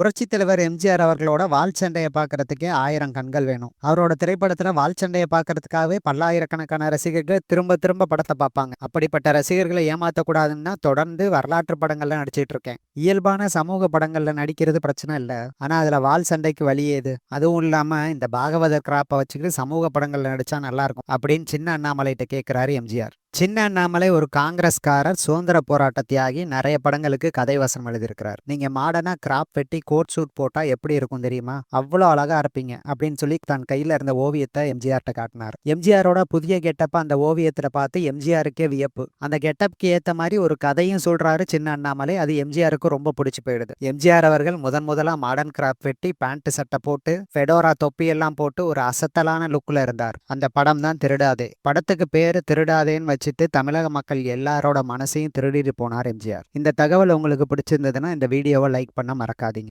புரட்சித் தலைவர் எம்ஜிஆர் அவர்களோட வாள் சண்டையை பார்க்கறதுக்கே ஆயிரம் கண்கள் வேணும். அவரோட திரைப்படத்துல வாள் சண்டையை பார்க்கறதுக்காகவே பல்லாயிரக்கணக்கான ரசிகர்கள் திரும்ப திரும்ப படத்தை பார்ப்பாங்க. அப்படிப்பட்ட ரசிகர்களை ஏமாத்தக்கூடாதுன்னு தொடர்ந்து வரலாற்று படங்கள்ல நடிச்சிட்டு இருக்கேன். இயல்பான சமூக படங்கள்ல நடிக்கிறது பிரச்சனை இல்லை ஆனா அதுல வாள் சண்டைக்கு வழி அதுவும் இல்லாம இந்த பாகவதர் கிராப்பை வச்சுக்கிட்டு சமூக படங்கள்ல நடிச்சா நல்லா இருக்கும் அப்படின்னு சின்ன அண்ணாமலைகிட்ட கேட்கிறாரு எம்ஜிஆர். சின்ன அண்ணாமலை ஒரு காங்கிரஸ்காரர் சுதந்திர போராட்ட தியாகி நிறைய படங்களுக்கு கதை வசனம் எழுதியிருக்கிறார். நீங்க மாடனா கிராப் வெட்டி கோட் சூட் போட்டா எப்படி இருக்கும் தெரியுமா? அவ்வளோ அழகா இருப்பீங்க அப்படின்னு சொல்லி தன் கையில இருந்த ஓவியத்தை எம்ஜிஆர்ட்ட காட்டினார். எம்ஜிஆரோட புதிய கெட்டப்ப அந்த ஓவியத்துல பார்த்து எம்ஜிஆருக்கே வியப்பு. அந்த கெட்டப்க்கு ஏத்த மாதிரி ஒரு கதையும் சொல்றாரு சின்ன அண்ணாமலை. அது எம்ஜிஆருக்கு ரொம்ப பிடிச்சு போயிடுது. எம்ஜிஆர் அவர்கள் முதன் முதலா மாடர்ன் கிராப் வெட்டி பேண்ட் சட்டை போட்டு ஃபெடோரா தொப்பி எல்லாம் போட்டு ஒரு அசத்தலான லுக்ல இருந்தார். அந்த படம் தான் திருடாதே. படத்துக்கு பேரு திருடாதேன்னு வச்சு வச்சுட்டு தமிழக மக்கள் எல்லாரோட மனசையும் திருடிட்டு போனார் எம்ஜிஆர். இந்த தகவல் உங்களுக்கு பிடிச்சிருந்ததுன்னா இந்த வீடியோவை லைக் பண்ண மறக்காதீங்க.